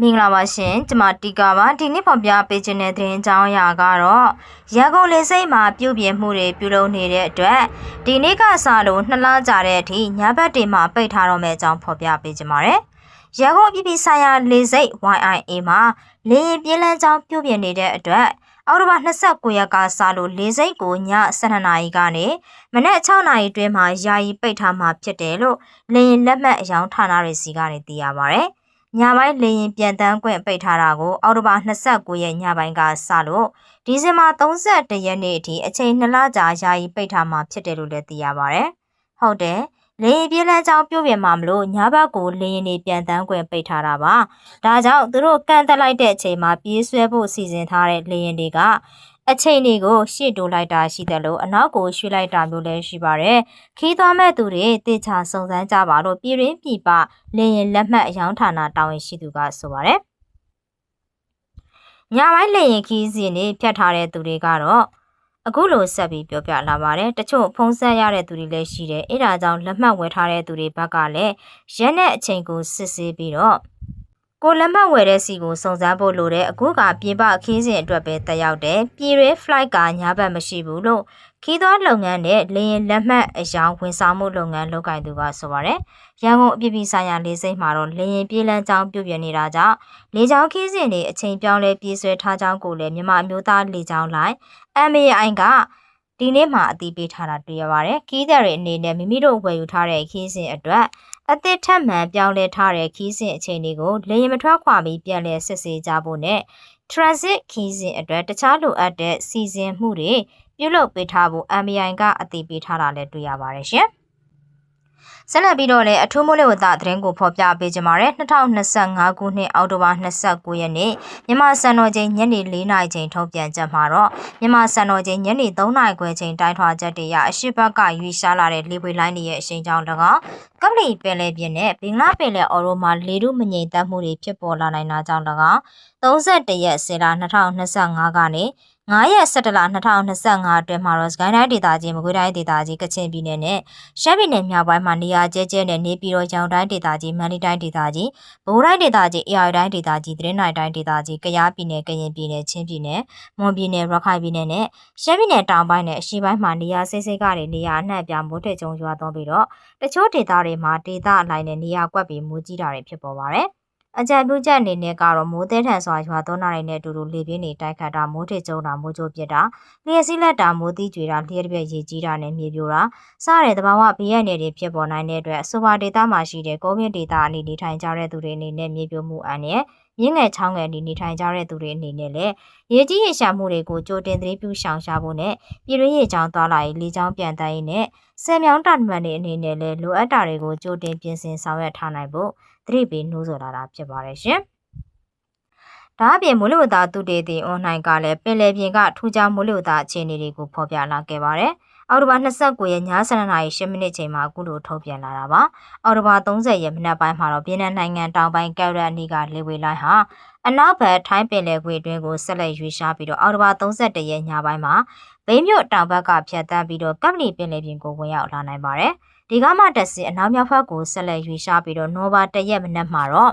မင်္ဂလာပါရှင်ကျမတီကာပါဒီနေ့ဖော်ပြပေးခြင်းတဲ့သတင်းကြောင်းအရာကတော့ရန်ကုန်လေဆိပ်မှာပြုပြင်မှုတွေပြုလုပ်နေတဲ့အတွက်ဒီနေ့ကစလို့နှစ်လကြာတဲ့အထိညဘက်တွေမှာပိတ်ထားတော့မယ့်အကြောင်းဖော်ပြပေးခြင်းပါတယ်ရန်ကုန်ပြည်ပြည်ဆိုင်ရာလေဆိပ် YIA မှာလေယာဉ်ပြေးလမ်းကြောင်းပြုပြင်နေတဲ့အတွက်အောက်တိုဘာ29ရက်ကစလို့လေဆိပ်ကိုည12နာရီကနေမနက်6နာရီတွင်းမှာယာယီပိတ်ထားမှာဖြစ်တယ်လို့လေယာဉ်လက်မှတ်အယောင်ဌာနတွေစီကနေသိရပါဗျ။ ညပိုင်းလေရင်ပြန်တန်းခွင့်ပိတ်ထားတာကိုအောက်တိုဘာ29ရက်ညပိုင်းကစလို့ဒီဇင်ဘာ31ရက်နေ့အထိအချိန်2လကြာယာယီပိတ်ထားမှာဖြစ်တယ်လို့လည်းသိရပါဗျ။ဟုတ်တယ်။လေရင်ပြေးလမ်းကြောင်းပြုပြင်မှာမလို့ညဘက်ကိုလေရင်တွေပြန်တန်းခွင့်ပိတ်ထားတာပါ။ဒါကြောင့်သူတို့ကန့်တက်လိုက်တဲ့အချိန်မှာပြေးဆွဲဖို့စီစဉ်ထားတဲ့လေရင်တွေက အချိန်တွေကိုရှေ့တိုးလိုက်တာရှိတယ်လို့အနောက်ကိုရွှေ့လိုက်တာမျိုးလည်းရှိပါတယ်။ခီးသွားမဲ့သူတွေတေချာစုံစမ်းကြပါလို့ပြည်ရင်းပြည်ပလေရင်လက်မှတ်အယောင်ဌာနတာဝန်ရှိသူကဆိုပါတယ်။ညပိုင်းလေရင်ခီးစဉ်တွေဖြတ်ထားတဲ့သူတွေကတော့အခုလိုဆက်ပြီးပြောပြလာပါတယ်တချို့ဖုံးဆက်ရတဲ့သူတွေလည်းရှိတယ်အဲဒါကြောင့်လက်မှတ်ဝယ်ထားတဲ့သူတွေဘက်ကလည်းရက်နဲ့အချိန်ကိုစစ်ဆေးပြီးတော့ ကိုလက်မှတ်ဝယ်တဲ့စီကိုစုံစမ်းဖို့လိုတဲ့အခုကပြင်ပခီးစဉ်အတွက်ပဲတက်ရောက်တယ်ပြည်ရဲ flight ကညာဘက်မရှိဘူးလို့ခီးသွားလုပ်ငန်းနဲ့လေရင်လက်မှတ်အယောင်ဝန်ဆောင်မှုလုပ်ငန်းလုပ်ကိုင်သူကဆိုပါတယ်ရန်ကုန်အပြည်ပြည်ဆိုင်ရာလေဆိပ်မှာတော့လေရင်ပြေးလန်းကြောင်းပြုပြင်နေတာကြောင့်လေကြောင်းခီးစဉ်တွေအချိန်ပြောင်းလဲပြေးဆွဲထားကြောင်းကိုလည်းမြန်မာမျိုးသားလေကြောင်းလိုင်း MAI ကဒီနေ့မှအသိပေးထားတာတွေ့ရပါတယ်။ခီးသည်တွေအနေနဲ့မိမိတို့ဝယ်ယူထားတဲ့ခီးစဉ်အတွက် အသစ်ထပ်မံပြောင်းလဲထားတဲ့ခီးစဉ်အခြေအနေကိုလေရင်မထွက်ခွာပြီးပြန်လည်စစ်ဆေးကြဖို့နဲ့ transit ခီးစဉ်အတွက်တခြားလိုအပ်တဲ့စီစဉ်မှုတွေပြုလုပ်ပေးထားဖို့ MAI ကအသိပေးထားတာလည်းတွေ့ရပါတယ်ရှင်။ဆက်လက်ပြီးတော့လည်းအထူးမိုးလေဝသသတင်းကိုဖော်ပြပေးကြပါရယ်2025ခုနှစ်အောက်တိုဘာ29ရက်နေ့မြန်မာစံတော်ချိန်ညနေ4နာရီချိန်ထုတ်ပြန်ချက်မှာတော့မြန်မာစံတော်ချိန်ညနေ3နာရီခွဲချိန်တိုင်းထွာချက်တွေရအရှိဘက်ကရွေးရှားလာတဲ့လေပွေလိုင်းတွေရဲ့အရှိန်ကြောင့်၎င်းကပလီပင်လယ်ပြင်နဲ့ဘင်္ဂလားပင်လယ်အော်ရိုမှာလေထုမငြိမ်သက်မှုတွေဖြစ်ပေါ်လာနိုင်တာကြောင့်၎င်း31ရက်စေလာ2025ကနေ9ရက်17လ2025အတွင်းမှာတော့စကိုင်းတိုင်းဒေသကြီးမကွေးတိုင်းဒေသကြီးကချင်ပြည်နယ်နဲ့ရှမ်းပြည်နယ်မြောက်ပိုင်းမှာနေရာကျဲကျဲနဲ့နေပြည်တော်ကျောင်းတိုင်းဒေသကြီးမန္တလေးတိုင်းဒေသကြီးဗိုလ်တိုင်းဒေသကြီးအေရတိုင်းဒေသကြီးသတင်းနိုင်တိုင်းဒေသကြီးကယားပြည်နယ်ကရင်ပြည်နယ်ချင်းပြည်နယ်မွန်ပြည်နယ်ရခိုင်ပြည်နယ်နဲ့ရှမ်းပြည်နယ်တောင်ပိုင်းနဲ့အရှေ့ပိုင်းမှာနေရာစိတ်စိတ်ကနေနေရာအနှံ့ပြမိုးထက်ကျုံရွာသွန်းပြီးတော့တချို့ဒေသတွေမှာဒေသအလိုက်နဲ့နေရာကွက်ပြီးမိုးကြီးတာတွေဖြစ်ပေါ်ပါတယ်။ အကြံပြုချက်အနေနဲ့ကတော့မိုးသေးထန်စွာရွာသွန်းတာတွေနဲ့အတူတူလေပြင်းတွေတိုက်ခတ်တာမိုးထစ်ကျုံတာမိုးကြိုးပစ်တာလျှက်စီးလက်တာမိုးသီးကြွေတာလျှက်တစ်ပြက်ရေကြီးတာနဲ့မြေပြိုတာစတဲ့သဘာဝဘေးရန်တွေဖြစ်ပေါ်နိုင်တဲ့အတွက်အဆိုပါဒေသမှာရှိတဲ့ကုန်းမြင့်ဒေသအနေနေထိုင်ကြတဲ့သူတွေအနေနဲ့မြေပြိုမှုအန္တရာယ် မြင့်ငယ်ချောင်းငယ်နေနေထိုင်ကြတဲ့သူတွေအနေနဲ့လည်းရေကြီးရေရှာမှုတွေကိုကြိုတင်သတိပြုရှောင်ရှားဖို့နဲ့ပြည်တွင်းရေချောင်းသွားလာရေးလေချောင်းပြန်တန်းရေးနဲ့ဆယ်မြောင်းတာမှန်တွေအနေနဲ့လည်းလိုအပ်တာတွေကိုကြိုတင်ပြင်ဆင်ဆောင်ရွက်ထားနိုင်ဖို့သတိပေးနှိုးဆော်လာတာဖြစ်ပါတယ်ရှင်။ဒါအပြင်မိုးလေဝသသုတေသီအွန်လိုင်းကလည်းပင်လယ်ပြင်ကထူးခြားမိုးလေဝသအခြေအနေတွေကိုဖော်ပြလာခဲ့ပါတယ်။ အော်တိုဘာ29ရက်ည7:00နာရီ10မိနစ်ချိန်မှာအခုလိုထုတ်ပြန်လာတာပါ။အော်တိုဘာ30ရက်မနက်ပိုင်းမှာတော့ပြည်내နိုင်ငံတောင်ပိုင်းကက်ရက်အနီးကလေဝေလိုင်းဟာအနောက်ဘက်ထိုင်းပင်လယ်ကွေ့အတွင်းကိုဆက်လက်ရွေ့ရှားပြီးတော့အော်တိုဘာ31ရက်ညပိုင်းမှာဘိန်းမြို့တောင်ဘက်ကဖြတ်တန်းပြီးတော့ကပ်ပလီပင်လယ်ပြင်ကိုဝင်ရောက်လာနိုင်ပါတယ်။ဒီကမှတက်စီအနောက်မြောက်ဘက်ကိုဆက်လက်ရွေ့ရှားပြီးတော့နိုဘာ1ရက်မနက်မှာတော့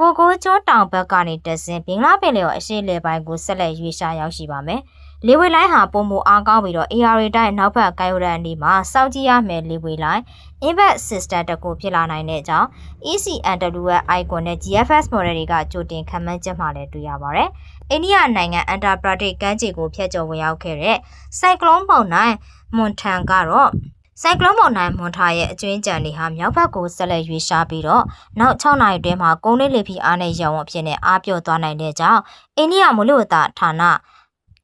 ကိုကိုကျွန်းတောင်ဘက်ကနေတက်ဆင်းဘင်္ဂလားပင်လယ်ော်အရှေ့လေပိုင်းကိုဆက်လက်ရွေ့ရှားရောက်ရှိပါမယ်။ လေဝေလိုင်းဟာပုံမူအားကောင်းပြီးတော့ AR တိုင်းနောက်ဘက်ကိုင်ရိုရန်ဒီမှာစောင့်ကြည့်ရမယ်လေဝေလိုင်း Invest System တကူဖြစ်လာနိုင်တဲ့အကြောင်း ECNW ရဲ့ icon နဲ့ GFS model တွေကကြိုတင်ခန့်မှန်းချက်မှလည်းတွေ့ရပါတယ်။အိန္ဒိယနိုင်ငံအန်တာပရာတစ်ကမ်းခြေကိုဖျက်ကျော်ဝင်ရောက်ခဲ့တဲ့ Cyclone ပုံနိုင်မွန်ထန်ကတော့ဆိုင်ကလုန်းမုန်တိုင်းမွန်ထားရဲ့အကျွင်းကြံတွေဟာမြောက်ဘက်ကိုဆက်လက်ရွေ့ရှားပြီးတော့နောက်6နာရီတွင်းမှာကုန်းလေးလေဖြီအားနဲ့ရောင်ဝအဖြစ်နဲ့အားပြော့သွားနိုင်တဲ့ကြောင့်အိန္ဒိယမိုးလေဝသဌာန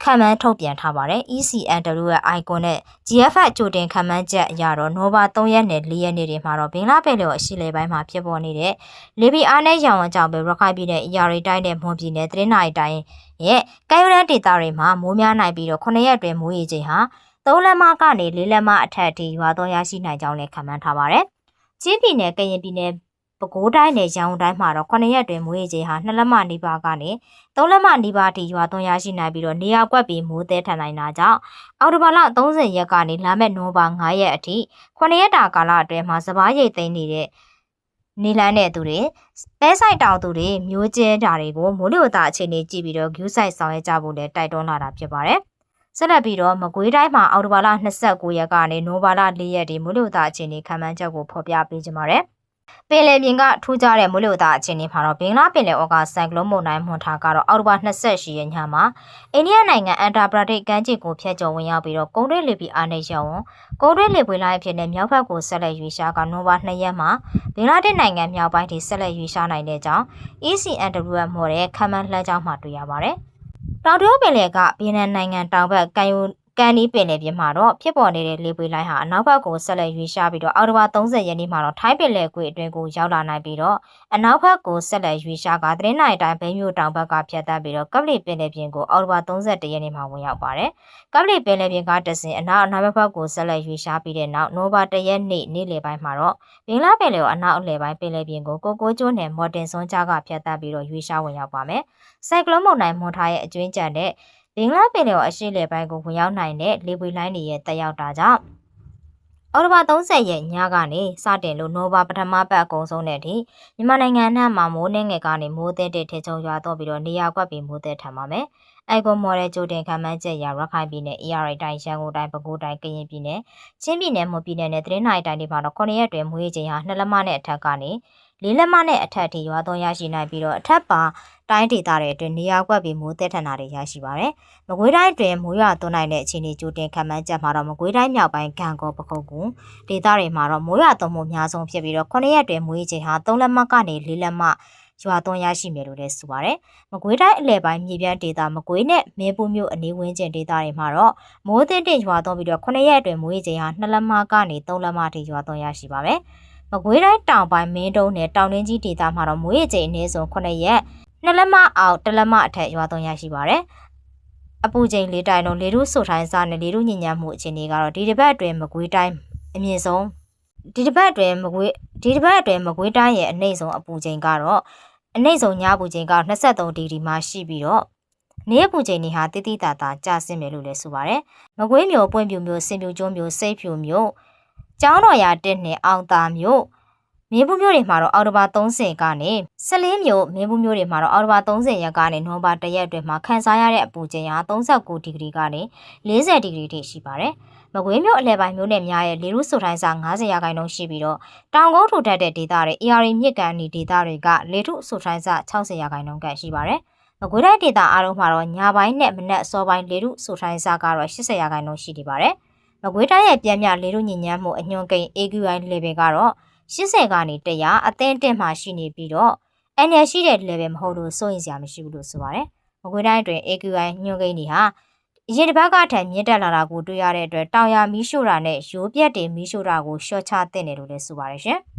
ခံမှန်းထုတ်ပြန်ထားပါတယ် ECNW ရဲ့ icon နဲ့ GFF ကြိုတင်ခံမှန်းချက်အရတော့ Nova 3ရက်နဲ့4ရက်နေ့တွေမှာတော့ဘင်္ဂလားပင်လယ်အရှေ့လေပိုင်းမှာဖြစ်ပေါ်နေတဲ့လေပီအားနဲ့ရောင်ဝကြောင့်ပဲရခိုင်ပြည်နယ်အရာတွေတိုင်းနဲ့မွန်ပြည်နယ်တရင်းနိုင်တိုင်းရဲ့ကမ်းရိုးတန်းဒေသတွေမှာမိုးများနိုင်ပြီးတော့9ရက်အတွင်းမိုးရေချိန်ဟာ၃လက်မကနေ၄လက်မအထက်အထိရွာသွန်းရရှိနိုင်ကြောင်းလည်းခန့်မှန်းထားပါတယ်။ချင်းပြည်နယ်၊ကရင်ပြည်နယ် ပဲခူးတိုင်းနဲ့ရန်ကုန်တိုင်းမှာတော့9ရက်တွင်မိုးရေချိန်ဟာ2လက်မနီးပါးကနေ3လက်မနီးပါးအထိရွာသွန်းရရှိနိုင်ပြီးတော့နေရာကွက်ပြီးမိုးသည်ထန်နိုင်တာကြောင့်အော်တိုဘာလ30ရက်ကနေလာမယ့်နိုဘာ9ရက်အထိ9ရက်တာကာလအတွင်းမှာစပားရိတ်သိမ်းနေတဲ့နီလန်းတဲ့သူတွေပဲဆိုင်တောင်သူတွေမျိုးကျဲတာတွေကိုမိုးလေဝသအခြေအနေကြည့်ပြီးတော့ဂယူးဆိုင်ဆောင်ရွက်ကြဖို့လည်းတိုက်တွန်းလာတာဖြစ်ပါတယ်။ဆက်လက်ပြီးတော့မကွေးတိုင်းမှာအော်တိုဘာလ29ရက်ကနေနိုဘာလ4ရက်ဒီမိုးလေဝသအခြေအနေခံမှန်းချက်ကိုဖော်ပြပေးကြပါမယ်။ ပင်လယ်ပြင်ကထူးခြားတဲ့မိုးလေဝသအခြေအနေမှာတော့ဘင်္ဂလားပင်လယ်အော်ကဆိုင်ကလုန်းမုန်တိုင်းမွန်ထားကတော့အောက်တိုဘာ28ရက်ညမှာအိန္ဒိယနိုင်ငံအန်တာပရာဒိတ်ကမ်းခြေကိုဖျက်ကျော်ဝင်ရောက်ပြီးတော့ကုန်းတွင်းလေပြီးအားနေရောင်းကုန်းတွင်းလေပွေလိုက်ဖြစ်တဲ့မြောက်ဘက်ကိုဆက်လက်ရွေးရှားကနိုဘာ2ရက်မှာဘင်္ဂလားဒေ့ရှ်နိုင်ငံမြောက်ပိုင်းထိဆက်လက်ရွေးရှားနိုင်တဲ့ကြောင်း ECNWM မော်တဲ့ခမ်းမန်းလှမ်းကြောင်းမှာတွေ့ရပါတယ်။တောင်တရုတ်ပင်လယ်ကဗီယက်နမ်နိုင်ငံတောင်ဘက်ကမ်းရိုး ကန်နီးပင်လယ်ပြင်မှာတော့ဖြစ်ပေါ်နေတဲ့လေပွေလိုင်းဟာအနောက်ဘက်ကိုဆက်လက်ရွေ့ရှားပြီးတော့အောက်တိုဘာ30ရက်နေ့မှာတော့ထိုင်းပင်လယ်ကွေ့အတွင်းကိုရောက်လာနိုင်ပြီးတော့အနောက်ဘက်ကိုဆက်လက်ရွေ့ရှားကသတင်းနိုင်တိုင်းဘိန်းမြို့တောင်ဘက်ကဖြတ်တန်းပြီးတော့ကပလီပင်လယ်ပြင်ကိုအောက်တိုဘာ31ရက်နေ့မှာဝင်ရောက်ပါတယ်။ကပလီပင်လယ်ပြင်ကတဆင်အနောက်အနောက်ဘက်ကိုဆက်လက်ရွေ့ရှားပြီးတဲ့နောက်နိုဘာ1ရက်နေ့နေ့လယ်ပိုင်းမှာတော့ဘင်္ဂလားပင်လယ်ကိုအနောက်အလယ်ပိုင်းပင်လယ်ပြင်ကိုကိုကိုကျွန်းနယ်မော်တင်စွန်ကြားကဖြတ်တန်းပြီးတော့ရွေ့ရှားဝင်ရောက်ပါမယ်။စိုက်ကလုန်းမုန်တိုင်းမွန်ထားရဲ့အကျွင်းကြံတဲ့ ဘင်္ဂလားပင်လယ်အရှေ့လယ်ပိုင်းကိုဝင်ရောက်နိုင်တဲ့လေပွေလိုင်းတွေရဲ့တက်ရောက်တာကြောင့်အော်တိုဘာ30ရက်ညကနေစတင်လို့နိုဘာပထမပတ်အကုန်ဆုံးတဲ့အထိမြန်မာနိုင်ငံနှံ့မှာမိုးနှင်းငယ်ကနေမိုးသည်တဲ့ထချုံရွာတော့ပြီးတော့နေရာကွက်ပြီးမိုးသည်ထမ်းပါမယ်။ အိုက်ကွန်မော်တဲ့ကြိုတင်ခံမှန်းချက်ရရခိုင်ပြည်နယ် ARI တိုင်းရန်ကုန်တိုင်းပဲခူးတိုင်းကရင်ပြည်နယ်ချင်းပြည်နယ်မွန်ပြည်နယ်နဲ့သတင်းနိုင်တိုင်းတွေမှာတော့9ရက်တွင်မွေးချိန်ဟာ2လက်မနဲ့အထက်ကနေလေးလက်မနဲ့အထက်ထိရွာသွန်းရရှိနိုင်ပြီးတော့အထက်ပါတိုင်းဒေသတွေအတွင်းနေရာကွက်ပြီးမိုးသက်ထန်တာတွေရရှိပါတယ်။မကွေးတိုင်းအတွင်းမိုးရွာသွန်းနိုင်တဲ့အခြေအနေကြိုတင်ခံမှန်းချက်မှာတော့မကွေးတိုင်းမြောက်ပိုင်းကံကောပခုတ်ကူဒေသတွေမှာတော့မိုးရွာသွန်းမှုအများဆုံးဖြစ်ပြီးတော့9ရက်အတွင်းမိုးရေချိန်ဟာ3လက်မကနေ4လက်မ ရွာသွန်းရရှိမယ်လို့လည်းဆိုပါတယ်။မကွေးတိုင်းအလဲပိုင်းမြေပြန့်ဒေသမကွေးနဲ့မဲပူးမြို့အနီးဝန်းကျင်ဒေသတွေမှာတော့မိုးတင်တင်ရွာသွန်းပြီးတော့9ရက်အတွင်းမိုးရေချိန်ဟာ2လက်မကနေ3လက်မထိရွာသွန်းရရှိပါမယ်။မကွေးတိုင်းတောင်ပိုင်းမင်းတုံးနဲ့တောင်ရင်းကြီးဒေသမှာတော့မွေးရချိန်အနည်းဆုံး9ရက်နှစ်လက်မအောက်တစ်လက်မအထက်ရွာသွန်းရရှိပါတယ်။အပူချိန်လေးတိုင်လုံးလေထုဆိုထိုင်းစားနဲ့လေထုညဉ့်ညမ်းမှုအခြေအနေကတော့ဒီတစ်ပတ်အတွင်းမကွေးတိုင်းအမြင့်ဆုံးဒီတစ်ပတ်အတွင်းမကွေးဒီတစ်ပတ်အတွင်းမကွေးတိုင်းရဲ့အနှိမ့်ဆုံးအပူချိန်ကတော့ အနှိမ့်ဆုံးညပူချိန်က23ဒီဂရီမှာရှိပြီးတော့နေ့ပူချိန်တွေဟာတိတိတသာကျဆင်းမယ်လို့လည်းဆိုပါရယ်။မကွေးမျိုးပွင့်ပြူမျိုးစင်ပြူကျွန်းမျိုးစိတ်ဖြူမျိုးကျောင်းတော်ရာတက်နဲ့အောင်သာမြို့မင်းဘူးမြို့တွေမှာတော့အော်တိုဘာ30ကနေဆလင်းမြို့မင်းဘူးမြို့တွေမှာတော့အော်တိုဘာ30ရက်ကနေနိုဘာ1ရက်အတွင်းမှာခန်းစားရတဲ့အပူချိန်ဟာ39ဒီဂရီကနေ40ဒီဂရီထိရှိပါတယ်။ မကွေးမြို့အလဲပိုင်းမြို့နယ်များရဲ့လေရုဆိုထိုင်းစာ90ရာခိုင်နှုန်းရှိပြီးတော့တောင်ကုန်းထူထပ်တဲ့ဒေသတွေ AR မြစ်ကန်ဒီဒေသတွေကလေထုဆိုထိုင်းစာ60ရာခိုင်နှုန်းကရှိပါတယ်။မကွေးတိုင်းဒေသအားလုံးမှာတော့ညပိုင်းနဲ့မနက်အစောပိုင်းလေထုဆိုထိုင်းစာကတော့80ရာခိုင်နှုန်းရှိနေပါတယ်။မကွေးတိုင်းရဲ့ပြန်မြလေတို့ညဉ့်ညမ်းမှုအညွန်ကိန်း AQI level ကတော့80ကနေ100အသင်းတက်မှရှိနေပြီးတော့အန်ရရှိတဲ့ level မဟုတ်လို့စိုးရင်စရာမရှိဘူးလို့ဆိုပါတယ်။မကွေးတိုင်းအတွင်း AQI ညွန်ကိန်းတွေဟာ အရင်တစ်ပတ်ကထက်မြင့်တက်လာတာကိုတွေ့ရတဲ့အတွက်တောင်ယာမီးရှို့တာနဲ့ရိုးပြက်တွေမီးရှို့တာကိုရှော့ချသင့်တယ်လို့လည်းဆိုပါတယ်ရှင်။